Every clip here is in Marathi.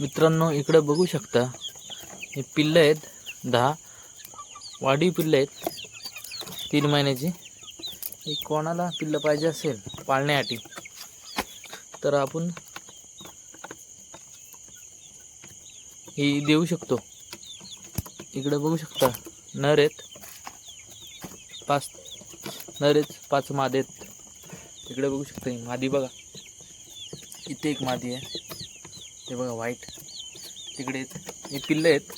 मित्रांनो इकडे बघू शकता. हे पिल्लं आहेत दहा. वाढी पिल्लं आहेत तीन महिन्याची. हे कोणाला पिल्लं पाहिजे असेल? पाळण्यासाठी. तर आपण ही देऊ शकतो. इकडे बघू शकता नर आहेत. पाच नर आहेत पाच मादे आहेत. इकडे बघू शकता ही मादी बघा. इथे एक मादी आहे. हे बघा व्हाईट तिकडे आहेत. ही पिल्लं आहेत.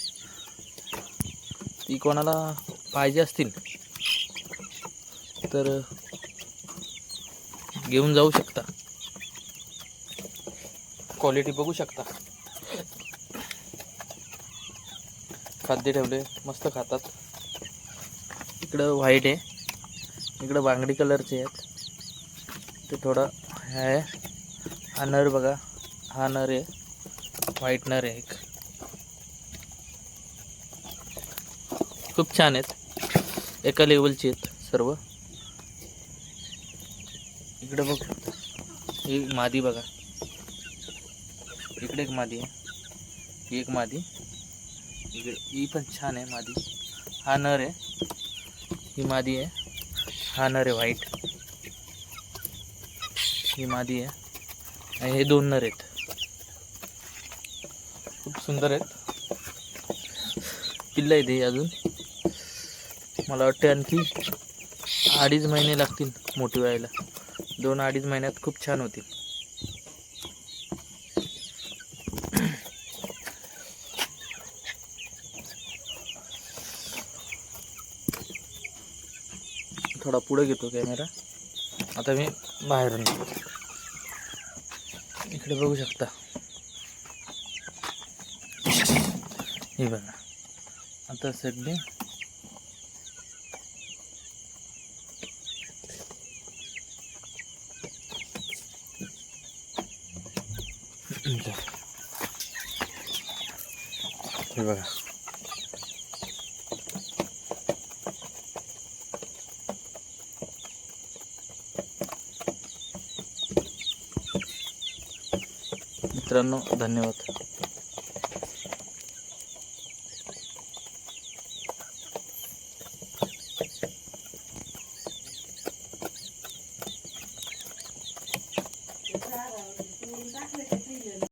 ती कोणाला पाहिजे असतील तर घेऊन जाऊ शकता. क्वालिटी बघू शकता. खाद्य ठेवले मस्त खातात. इकडं व्हाईट आहे. इकडं बांगडी कलरचे आहेत. ते थोडं हे आहे. हा नर बघा. हा नर आहे. व्हाईट नर आहे एक. खूप छान आहेत. एका लेवलचे आहेत सर्व. इकडे बघ. ही मादी बघा. इकडे एक मादी आहे. ही एक मादी. इकडे ही पण छान आहे मादी. हा नर आहे. ही मादी आहे. हा नर आहे व्हाईट. ही मादी आहे. आणि हे दोन नर आहेत. खूप सुंदर आहेत. पिल्लं आहेत हे अजून. मला वाटते आणखी अडीच महिने लागतील मोठी व्हायला. दोन अडीच महिन्यात खूप छान होतील. थोडा पुढे घेतो कॅमेरा. आता मी बाहेरून. इकडे बघू शकता. हे बघा. आता सगळे. हे बघा. मित्रांनो धन्यवाद.